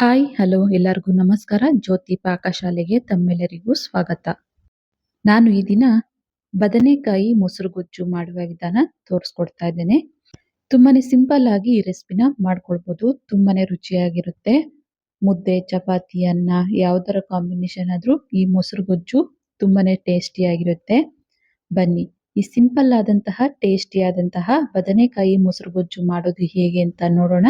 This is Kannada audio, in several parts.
ಹಾಯ್, ಹಲೋ, ಎಲ್ಲರಿಗೂ ನಮಸ್ಕಾರ. ಜ್ಯೋತಿ ಪಾಕಶಾಲೆಗೆ ತಮ್ಮೆಲ್ಲರಿಗೂ ಸ್ವಾಗತ. ನಾನು ಈ ದಿನ ಬದನೆಕಾಯಿ ಮೊಸರು ಗೊಜ್ಜು ಮಾಡುವ ವಿಧಾನ ತೋರಿಸ್ಕೊಡ್ತಾ ಇದ್ದೇನೆ. ತುಂಬಾನೇ ಸಿಂಪಲ್ ಆಗಿ ಈ ರೆಸಿಪಿನ ಮಾಡ್ಕೊಳ್ಬೋದು. ತುಂಬಾನೇ ರುಚಿಯಾಗಿರುತ್ತೆ. ಮುದ್ದೆ, ಚಪಾತಿ, ಅನ್ನ, ಯಾವುದರ ಕಾಂಬಿನೇಷನ್ ಆದ್ರೂ ಈ ಮೊಸರು ಗೊಜ್ಜು ತುಂಬಾನೇ ಟೇಸ್ಟಿಯಾಗಿರುತ್ತೆ ಬನ್ನಿ, ಈ ಸಿಂಪಲ್ ಆದಂತಹ, ಟೇಸ್ಟಿ ಆದಂತಹ ಬದನೆಕಾಯಿ ಮೊಸರು ಗೊಜ್ಜು ಮಾಡೋದು ಹೇಗೆ ಅಂತ ನೋಡೋಣ.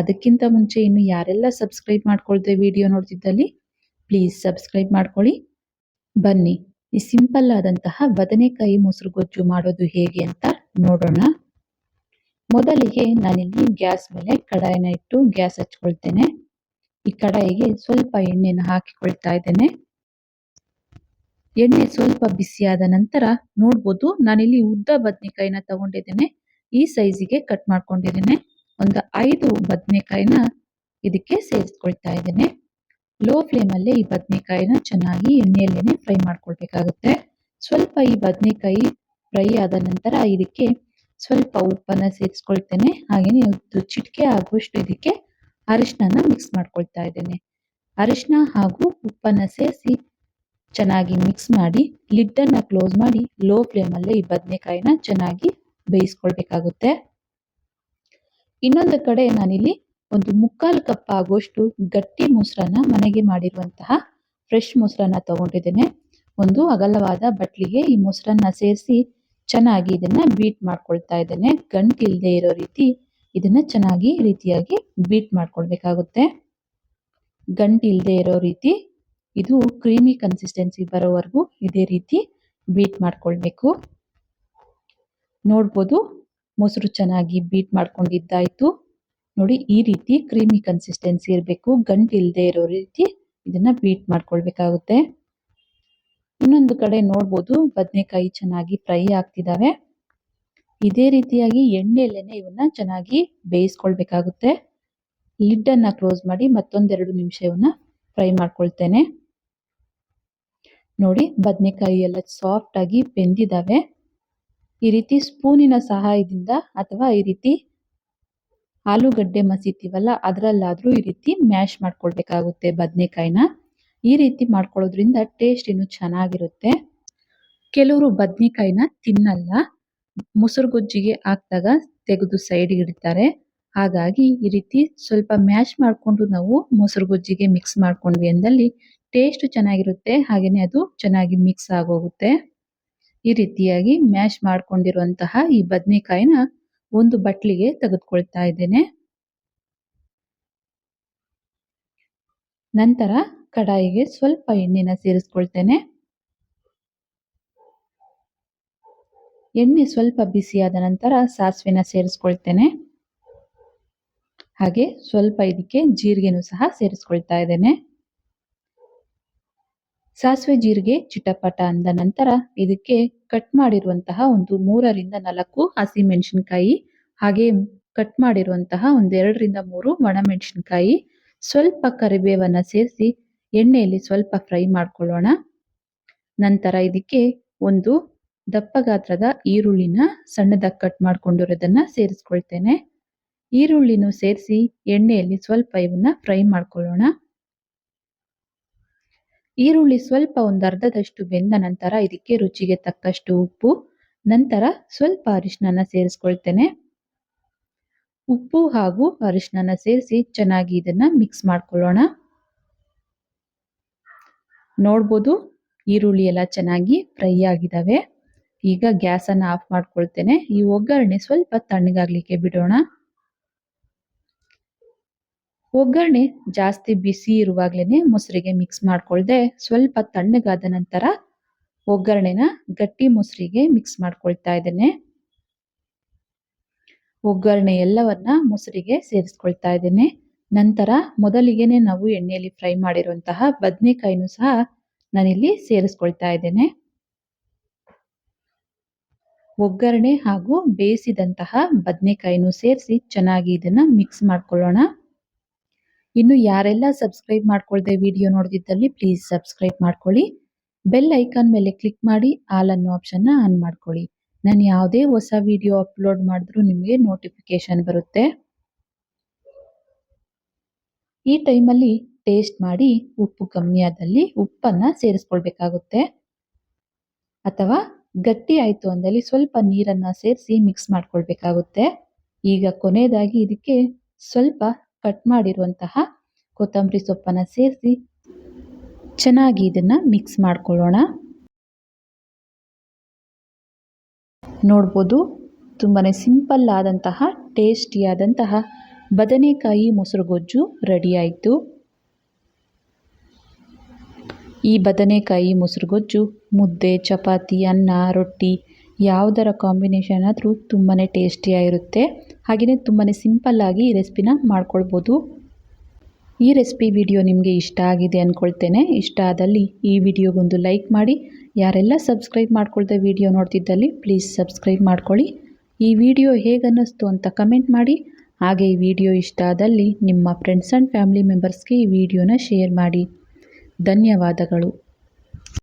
ಅದಕ್ಕಿಂತ ಮುಂಚೆ ಇನ್ನು ಯಾರೆಲ್ಲ ಸಬ್ಸ್ಕ್ರೈಬ್ ಮಾಡ್ಕೊಳ್ದೆ ವಿಡಿಯೋ ನೋಡ್ತಿದ್ದಲ್ಲಿ ಪ್ಲೀಸ್ ಸಬ್ಸ್ಕ್ರೈಬ್ ಮಾಡ್ಕೊಳ್ಳಿ. ಬನ್ನಿ, ಈ ಸಿಂಪಲ್ ಆದಂತಹ ಬದನೆಕಾಯಿ ಮೊಸರು ಗೊಜ್ಜು ಮಾಡೋದು ಹೇಗೆ ಅಂತ ನೋಡೋಣ. ಮೊದಲಿಗೆ ನಾನಿಲ್ಲಿ ಗ್ಯಾಸ್ ಮೇಲೆ ಕಡಾಯಿನ ಇಟ್ಟು ಗ್ಯಾಸ್ ಹಚ್ಕೊಳ್ತೇನೆ. ಈ ಕಡಾಯಿಗೆ ಸ್ವಲ್ಪ ಎಣ್ಣೆನ ಹಾಕಿಕೊಳ್ತಾ ಇದ್ದೇನೆ. ಎಣ್ಣೆ ಸ್ವಲ್ಪ ಬಿಸಿಯಾದ ನಂತರ ನೋಡ್ಬೋದು ನಾನಿಲ್ಲಿ ಉದ್ದ ಬದನೆಕಾಯಿನ ತಗೊಂಡಿದ್ದೇನೆ. ಈ ಸೈಜಿಗೆ ಕಟ್ ಮಾಡ್ಕೊಂಡಿದ್ದೇನೆ. ಒಂದು ಐದು ಬದನೆಕಾಯಿನ ಇದಕ್ಕೆ ಸೇರಿಸ್ಕೊಳ್ತಾ ಇದ್ದೇನೆ. ಲೋ ಫ್ಲೇಮ್ ಅಲ್ಲಿ ಈ ಬದನೆಕಾಯಿನ ಚೆನ್ನಾಗಿ ಎಣ್ಣೆಯಲ್ಲೇ ಫ್ರೈ ಮಾಡ್ಕೊಳ್ಬೇಕಾಗುತ್ತೆ. ಸ್ವಲ್ಪ ಈ ಬದನೆಕಾಯಿ ಫ್ರೈ ಆದ ನಂತರ ಇದಕ್ಕೆ ಸ್ವಲ್ಪ ಉಪ್ಪನ್ನ ಸೇರಿಸ್ಕೊಳ್ತೇನೆ. ಹಾಗೇನೆ ಒಂದು ಚಿಟಿಕೆ ಆಗುವಷ್ಟು ಇದಕ್ಕೆ ಅರಿಶಿನ ಮಿಕ್ಸ್ ಮಾಡ್ಕೊಳ್ತಾ ಇದ್ದೇನೆ. ಅರಿಶಿನ ಹಾಗೂ ಉಪ್ಪನ್ನ ಸೇರಿಸಿ ಚೆನ್ನಾಗಿ ಮಿಕ್ಸ್ ಮಾಡಿ ಲಿಡ್ ಅನ್ನ ಕ್ಲೋಸ್ ಮಾಡಿ ಲೋ ಫ್ಲೇಮ್ ಅಲ್ಲೇ ಈ ಬದನೆಕಾಯಿನ ಚೆನ್ನಾಗಿ ಬೇಯಿಸ್ಕೊಳ್ಬೇಕಾಗುತ್ತೆ. ಇನ್ನೊಂದು ಕಡೆ ನಾನಿಲ್ಲಿ ಒಂದು ಮುಕ್ಕಾಲು ಕಪ್ ಆಗುವಷ್ಟು ಗಟ್ಟಿ ಮೊಸರನ್ನ ಮನೆಗೆ ಮಾಡಿರುವಂತಹ ಫ್ರೆಶ್ ಮೊಸರನ್ನ ತಗೊಂಡಿದ್ದೇನೆ. ಒಂದು ಅಗಲವಾದ ಬಟ್ಲಿಗೆ ಈ ಮೊಸರನ್ನ ಸೇರಿಸಿ ಚೆನ್ನಾಗಿ ಇದನ್ನ ಬೀಟ್ ಮಾಡ್ಕೊಳ್ತಾ ಇದ್ದೇನೆ. ಗಂಟಿಲ್ಲದೆ ಇರೋ ರೀತಿ ಇದನ್ನ ಚೆನ್ನಾಗಿ ರೀತಿಯಾಗಿ ಬೀಟ್ ಮಾಡ್ಕೊಳ್ಬೇಕಾಗುತ್ತೆ. ಗಂಟಿಲ್ಲದೆ ಇರೋ ರೀತಿ ಇದು ಕ್ರೀಮಿ ಕನ್ಸಿಸ್ಟೆನ್ಸಿ ಬರೋವರೆಗೂ ಇದೇ ರೀತಿ ಬೀಟ್ ಮಾಡ್ಕೊಳ್ಬೇಕು. ನೋಡ್ಬೋದು ಮೊಸರು ಚೆನ್ನಾಗಿ ಬೀಟ್ ಮಾಡ್ಕೊಂಡಿದ್ದಾಯಿತು. ನೋಡಿ, ಈ ರೀತಿ ಕ್ರೀಮಿ ಕನ್ಸಿಸ್ಟೆನ್ಸಿ ಇರಬೇಕು. ಗಂಟು ಇಲ್ಲದೆ ಇರೋ ರೀತಿ ಇದನ್ನ ಬೀಟ್ ಮಾಡ್ಕೊಳ್ಬೇಕಾಗುತ್ತೆ. ಇನ್ನೊಂದು ಕಡೆ ನೋಡ್ಬೋದು, ಬದನೆಕಾಯಿ ಚೆನ್ನಾಗಿ ಫ್ರೈ ಆಗ್ತಿದಾವೆ. ಇದೇ ರೀತಿಯಾಗಿ ಎಣ್ಣೆಯಲ್ಲೇನೆ ಇವನ್ನ ಚೆನ್ನಾಗಿ ಬೇಯಿಸ್ಕೊಳ್ಬೇಕಾಗುತ್ತೆ. ಲಿಡ್ ಅನ್ನ ಕ್ಲೋಸ್ ಮಾಡಿ ಮತ್ತೊಂದೆರಡು ನಿಮಿಷ ಇವನ್ನ ಫ್ರೈ ಮಾಡ್ಕೊಳ್ತೇನೆ. ನೋಡಿ ಬದನೆಕಾಯಿ ಎಲ್ಲ ಸಾಫ್ಟ್ ಆಗಿ ಬೆಂದಿದಾವೆ. ಈ ರೀತಿ ಸ್ಪೂನಿನ ಸಹಾಯದಿಂದ ಅಥವಾ ಈ ರೀತಿ ಆಲೂಗಡ್ಡೆ ಮಸೀತೀವಲ್ಲ ಅದರಲ್ಲಾದರೂ ಈ ರೀತಿ ಮ್ಯಾಶ್ ಮಾಡ್ಕೊಳ್ಬೇಕಾಗುತ್ತೆ ಬದನೆಕಾಯಿನ. ಈ ರೀತಿ ಮಾಡ್ಕೊಳ್ಳೋದ್ರಿಂದ ಟೇಸ್ಟ್ ಇನ್ನೂ ಚೆನ್ನಾಗಿರುತ್ತೆ. ಕೆಲವರು ಬದನೆಕಾಯಿನ ತಿನ್ನಲ್ಲ. ಮೊಸರು ಗೊಜ್ಜಿಗೆ ಹಾಕಿದಾಗ ತೆಗೆದು ಸೈಡಿಗೆ ಇಡ್ತಾರೆ. ಹಾಗಾಗಿ ಈ ರೀತಿ ಸ್ವಲ್ಪ ಮ್ಯಾಶ್ ಮಾಡಿಕೊಂಡು ನಾವು ಮೊಸರು ಗೊಜ್ಜಿಗೆ ಮಿಕ್ಸ್ ಮಾಡ್ಕೊಂಡ್ವಿ ಅಂದಲ್ಲಿ ಟೇಸ್ಟ್ ಚೆನ್ನಾಗಿರುತ್ತೆ. ಹಾಗೆಯೇ ಅದು ಚೆನ್ನಾಗಿ ಮಿಕ್ಸ್ ಆಗೋಗುತ್ತೆ. ಈ ರೀತಿಯಾಗಿ ಮ್ಯಾಶ್ ಮಾಡ್ಕೊಂಡಿರುವಂತಹ ಈ ಬದನೆಕಾಯಿನ ಒಂದು ಬಟ್ಲಿಗೆ ತೆಗೆದುಕೊಳ್ತಾ ಇದ್ದೇನೆ. ನಂತರ ಕಡಾಯಿಗೆ ಸ್ವಲ್ಪ ಎಣ್ಣೆನ ಸೇರಿಸ್ಕೊಳ್ತೇನೆ. ಎಣ್ಣೆ ಸ್ವಲ್ಪ ಬಿಸಿಯಾದ ನಂತರ ಸಾಸಿವೆನ ಸೇರಿಸ್ಕೊಳ್ತೇನೆ. ಹಾಗೆ ಸ್ವಲ್ಪ ಇದಕ್ಕೆ ಜೀರಿಗೆನೂ ಸಹ ಸೇರಿಸ್ಕೊಳ್ತಾ ಇದ್ದೇನೆ. ಸಾಸಿವೆ ಜೀರಿಗೆ ಚಿಟಪಟ ಅಂದ ನಂತರ ಇದಕ್ಕೆ ಕಟ್ ಮಾಡಿರುವಂತಹ ಒಂದು ಮೂರರಿಂದ ನಾಲ್ಕು ಹಸಿ ಮೆಣಸಿನಕಾಯಿ ಹಾಗೆ ಕಟ್ ಮಾಡಿರುವಂತಹ ಒಂದು ಎರಡರಿಂದ ಮೂರು ಒಣಮೆಣಸಿನಕಾಯಿ. ಸ್ವಲ್ಪ ಕರಿಬೇವನ್ನ ಸೇರಿಸಿ ಎಣ್ಣೆಯಲ್ಲಿ ಸ್ವಲ್ಪ ಫ್ರೈ ಮಾಡ್ಕೊಳ್ಳೋಣ. ನಂತರ ಇದಕ್ಕೆ ಒಂದು ದಪ್ಪ ಗಾತ್ರದ ಈರುಳ್ಳಿನ ಸಣ್ಣದಾಗಿ ಕಟ್ ಮಾಡ್ಕೊಂಡಿರೋದನ್ನ ಸೇರಿಸ್ಕೊಳ್ತೇನೆ. ಈರುಳ್ಳಿನೂ ಸೇರಿಸಿ ಎಣ್ಣೆಯಲ್ಲಿ ಸ್ವಲ್ಪ ಇವನ್ನ ಫ್ರೈ ಮಾಡ್ಕೊಳ್ಳೋಣ. ಈರುಳ್ಳಿ ಸ್ವಲ್ಪ ಒಂದು ಅರ್ಧದಷ್ಟು ಬೆಂದ ನಂತರ ಇದಕ್ಕೆ ರುಚಿಗೆ ತಕ್ಕಷ್ಟು ಉಪ್ಪು, ನಂತರ ಸ್ವಲ್ಪ ಅರಿಶಿನ ಸೇರಿಸ್ಕೊಳ್ತೇನೆ. ಉಪ್ಪು ಹಾಗೂ ಅರಿಶಿನ ಸೇರಿಸಿ ಚೆನ್ನಾಗಿ ಇದನ್ನ ಮಿಕ್ಸ್ ಮಾಡ್ಕೊಳ್ಳೋಣ. ನೋಡ್ಬೋದು ಈರುಳ್ಳಿ ಎಲ್ಲ ಚೆನ್ನಾಗಿ ಫ್ರೈ ಆಗಿದ್ದಾವೆ ಈಗ ಗ್ಯಾಸನ್ನು ಆಫ್ ಮಾಡ್ಕೊಳ್ತೇನೆ. ಈ ಒಗ್ಗರಣೆ ಸ್ವಲ್ಪ ತಣ್ಣಗಾಗ್ಲಿಕ್ಕೆ ಬಿಡೋಣ. ಒಗ್ಗರಣೆ ಜಾಸ್ತಿ ಬಿಸಿ ಇರುವಾಗಲೇ ಮೊಸರಿಗೆ ಮಿಕ್ಸ್ ಮಾಡ್ಕೊಳ್ದೆ ಸ್ವಲ್ಪ ತಣ್ಣಗಾದ ನಂತರ ಒಗ್ಗರಣೆನ ಗಟ್ಟಿ ಮೊಸರಿಗೆ ಮಿಕ್ಸ್ ಮಾಡ್ಕೊಳ್ತಾ ಇದ್ದೇನೆ. ಒಗ್ಗರಣೆ ಎಲ್ಲವನ್ನ ಮೊಸರಿಗೆ ಸೇರಿಸ್ಕೊಳ್ತಾ ಇದ್ದೇನೆ. ನಂತರ ಮೊದಲಿಗೆನೆ ನಾವು ಎಣ್ಣೆಯಲ್ಲಿ ಫ್ರೈ ಮಾಡಿರುವಂತಹ ಬದನೆಕಾಯಿನೂ ಸಹ ನಾನಿಲ್ಲಿ ಸೇರಿಸ್ಕೊಳ್ತಾ ಇದ್ದೇನೆ. ಒಗ್ಗರಣೆ ಹಾಗೂ ಬೇಯಿಸಿದಂತಹ ಬದನೆಕಾಯಿನೂ ಸೇರಿಸಿ ಚೆನ್ನಾಗಿ ಇದನ್ನ ಮಿಕ್ಸ್ ಮಾಡ್ಕೊಳ್ಳೋಣ. ಇನ್ನು ಯಾರೆಲ್ಲ ಸಬ್ಸ್ಕ್ರೈಬ್ ಮಾಡ್ಕೊಳ್ದೆ ವಿಡಿಯೋ ನೋಡ್ತಿದ್ದಲ್ಲಿ ಪ್ಲೀಸ್ ಸಬ್ಸ್ಕ್ರೈಬ್ ಮಾಡ್ಕೊಳ್ಳಿ. ಬೆಲ್ ಐಕಾನ್ ಮೇಲೆ ಕ್ಲಿಕ್ ಮಾಡಿ ಆಲ್ ಅನ್ನೋ ಆಪ್ಷನ್ನ ಆನ್ ಮಾಡ್ಕೊಳ್ಳಿ. ನಾನು ಯಾವುದೇ ಹೊಸ ವಿಡಿಯೋ ಅಪ್ಲೋಡ್ ಮಾಡಿದ್ರೂ ನಿಮಗೆ ನೋಟಿಫಿಕೇಶನ್ ಬರುತ್ತೆ. ಈ ಟೈಮಲ್ಲಿ ಟೇಸ್ಟ್ ಮಾಡಿ, ಉಪ್ಪು ಕಮ್ಮಿ ಆದಲ್ಲಿ ಉಪ್ಪನ್ನು ಸೇರಿಸ್ಕೊಳ್ಬೇಕಾಗುತ್ತೆ. ಅಥವಾ ಗಟ್ಟಿ ಆಯಿತು ಅಂದಲ್ಲಿ ಸ್ವಲ್ಪ ನೀರನ್ನು ಸೇರಿಸಿ ಮಿಕ್ಸ್ ಮಾಡ್ಕೊಳ್ಬೇಕಾಗುತ್ತೆ. ಈಗ ಕೊನೆಯದಾಗಿ ಇದಕ್ಕೆ ಸ್ವಲ್ಪ ಕಟ್ ಮಾಡಿರುವಂತಹ ಕೊತ್ತಂಬರಿ ಸೊಪ್ಪನ್ನು ಸೇರಿಸಿ ಚೆನ್ನಾಗಿ ಇದನ್ನು ಮಿಕ್ಸ್ ಮಾಡ್ಕೊಳ್ಳೋಣ. ನೋಡ್ಬೋದು ತುಂಬಾ ಸಿಂಪಲ್ ಆದಂತಹ ಟೇಸ್ಟಿಯಾದಂತಹ ಬದನೆಕಾಯಿ ಮೊಸರು ಗೊಜ್ಜು ರೆಡಿಯಾಯಿತು ಈ ಬದನೆಕಾಯಿ ಮೊಸರುಗೊಜ್ಜು, ಮುದ್ದೆ, ಚಪಾತಿ, ಅನ್ನ, ರೊಟ್ಟಿ, ಯಾವುದರ ಕಾಂಬಿನೇಷನ್ ಆದರೂ ತುಂಬಾ ಟೇಸ್ಟಿಯಾಗಿರುತ್ತೆ ಹಾಗೆಯೇ ತುಂಬಾ ಸಿಂಪಲ್ಲಾಗಿ ಈ ರೆಸಿಪಿನ ಮಾಡ್ಕೊಳ್ಬೋದು. ಈ ರೆಸಿಪಿ ವಿಡಿಯೋ ನಿಮಗೆ ಇಷ್ಟ ಆಗಿದೆ ಅಂದ್ಕೊಳ್ತೇನೆ ಇಷ್ಟ ಆದಲ್ಲಿ ಈ ವಿಡಿಯೋಗೊಂದು ಲೈಕ್ ಮಾಡಿ. ಯಾರೆಲ್ಲ ಸಬ್ಸ್ಕ್ರೈಬ್ ಮಾಡ್ಕೊಳ್ತಾ ವಿಡಿಯೋ ನೋಡ್ತಿದ್ದಲ್ಲಿ ಪ್ಲೀಸ್ ಸಬ್ಸ್ಕ್ರೈಬ್ ಮಾಡ್ಕೊಳ್ಳಿ. ಈ ವಿಡಿಯೋ ಹೇಗನ್ನಿಸ್ತು ಅಂತ ಕಮೆಂಟ್ ಮಾಡಿ. ಹಾಗೆ ಈ ವಿಡಿಯೋ ಇಷ್ಟ ಆದಲ್ಲಿ ನಿಮ್ಮ ಫ್ರೆಂಡ್ಸ್ ಆ್ಯಂಡ್ ಫ್ಯಾಮಿಲಿ ಮೆಂಬರ್ಸ್ಗೆ ಈ ವಿಡಿಯೋನ ಶೇರ್ ಮಾಡಿ. ಧನ್ಯವಾದಗಳು.